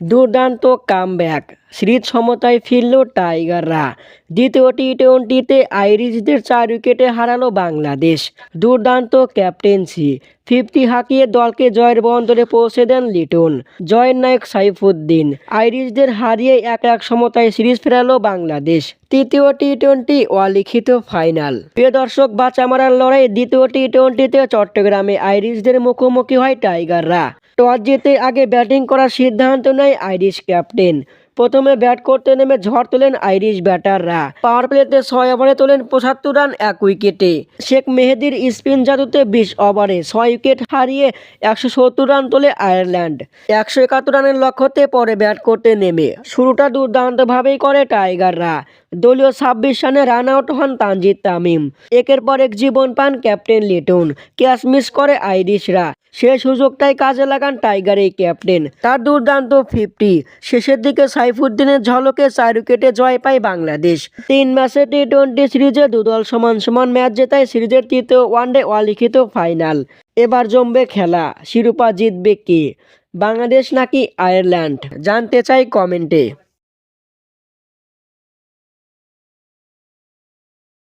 দুর্দান্ত comeback. Series সমতায় ফিরল টাইগাররা। দ্বিতীয় টি টোয়েন্টিতে আইরিশদের চার উইকেটে হারালো বাংলাদেশ। দুর্দান্ত ক্যাপ্টেন্সি। ফিফটি হাঁকিয়ে দলকে জয়ের বন্দরে পৌঁছে দেন লিটন। জয়ের নায়ক সাইফুদ্দিন। আইরিশদের হারিয়ে এক এক সমতায় সিরিজ ফেরালো বাংলাদেশ। তৃতীয় টি টোয়েন্টি অলিখিত ফাইনাল। প্রিয় দর্শক বাঁচা মারার লড়াই দ্বিতীয় টি টোয়েন্টিতে চট্টগ্রামে আইরিশদের মুখোমুখি হয় টাইগাররা। টস জিতে আগে ব্যাটিং করার সিদ্ধান্ত নেয় আইরিশ ক্যাপ্টেন। প্রথমে ব্যাট করতে নেমে ঝড় তোলেন আইরিশ ব্যাটাররা। পাওয়ার প্লেতে ছয় ওভারে তোলেন পঁচাত্তর রান, এক উইকেটে। শেখ মেহেদির স্পিন জাদুতে বিশ ওভারে ছয় উইকেট হারিয়ে একশো সত্তর রান তোলে আয়ারল্যান্ড। একশো একাত্তর রানের লক্ষ্যতে পরে ব্যাট করতে নেমে। শুরুটা দুর্দান্তভাবেই করে টাইগাররা। দলীয় ছাব্বিশ রানে রান আউট হন তানজিদ তামিম। একের পর এক জীবন পান ক্যাপ্টেন লিটন। ক্যাচ মিস করে আইরিশরা। সে সুযোগটাই কাজে লাগান টাইগার এই ক্যাপ্টেন। তার দুর্দান্ত ফিফটি। শেষের দিকে সাইফুদ্দিনের ঝলকে চার উইকেটে জয় পায় বাংলাদেশ। তিন ম্যাচে টি টোয়েন্টি সিরিজে দুদল সমান সমান ম্যাচ জেতায় সিরিজের তৃতীয় ওয়ানডে অলিখিত ফাইনাল। এবার জমবে খেলা। শিরোপা জিতবে কে? বাংলাদেশ নাকি আয়ারল্যান্ড? জানতে চাই কমেন্টে।